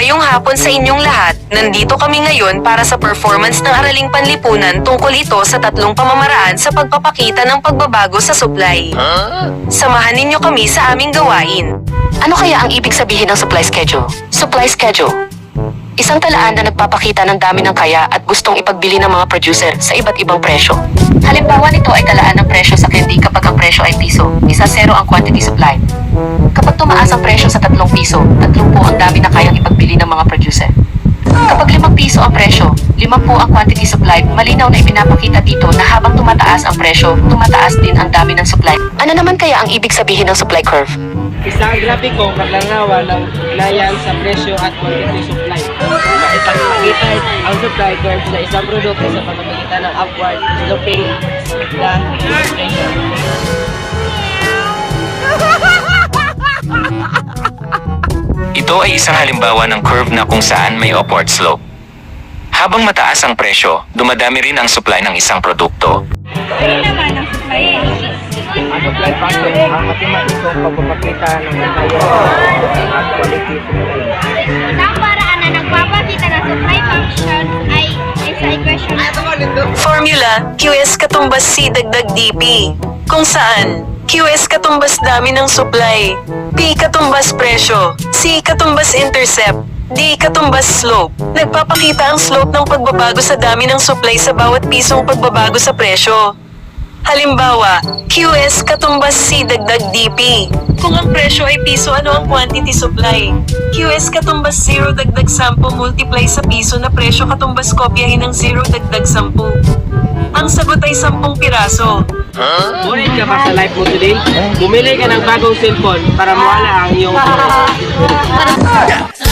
Mamayong hapon sa inyong lahat, nandito kami ngayon para sa performance ng Araling Panlipunan tungkol ito sa tatlong pamamaraan sa pagpapakita ng pagbabago sa supply. Samahan ninyo kami sa aming gawain. Ano kaya ang ibig sabihin ng supply schedule? Supply schedule. Isang talaan na nagpapakita ng dami ng kaya at gustong ipagbili ng mga producer sa iba't ibang presyo. Halimbawa nito ay talaan ng presyo sa candy kapag ang presyo ay piso, isa zero ang quantity supply. Kapag tumaas ang presyo sa tatlong piso, tatlong po ang dami na kayang ipagbili ng mga producer. Kapag limang piso ang presyo, limang po ang quantity supply, malinaw na ipinapakita dito na habang tumataas ang presyo, tumataas din ang dami ng supply. Ano naman kaya ang ibig sabihin ng supply curve? Isang grafiko kalangawan ng ugnayan sa presyo at quantity supply. Ipagpakita ang supply curve sa isang produkto sa pamamagitan ng upward sloping na presyo. Ito ay isang halimbawa ng curve na kung saan may upward slope. Habang mataas ang presyo, dumadami rin ang supply ng isang produkto. Ang supply factor ang matematikong pagpapakita ng ugnayan at quality supply. Isang paraan na nagpapakita ng supply function ay equation Formula, QS katumbas C dagdag DP. Kung saan, QS katumbas dami ng supply, P katumbas presyo, C katumbas intercept, D katumbas slope. Nagpapakita ang slope ng pagbabago sa dami ng supply sa bawat pisong pagbabago sa presyo. Halimbawa, QS katumbas C dagdag DP. Kung ang presyo ay piso, ano ang quantity supply? QS katumbas 0 dagdag 10 multiply sa piso na presyo katumbas kopyahin ng 0 dagdag 10. Ang sagot ay 10 piraso. Ngunit ka pa sa live mo today? Bumili ka ng bagong cellphone para mawala ang iyong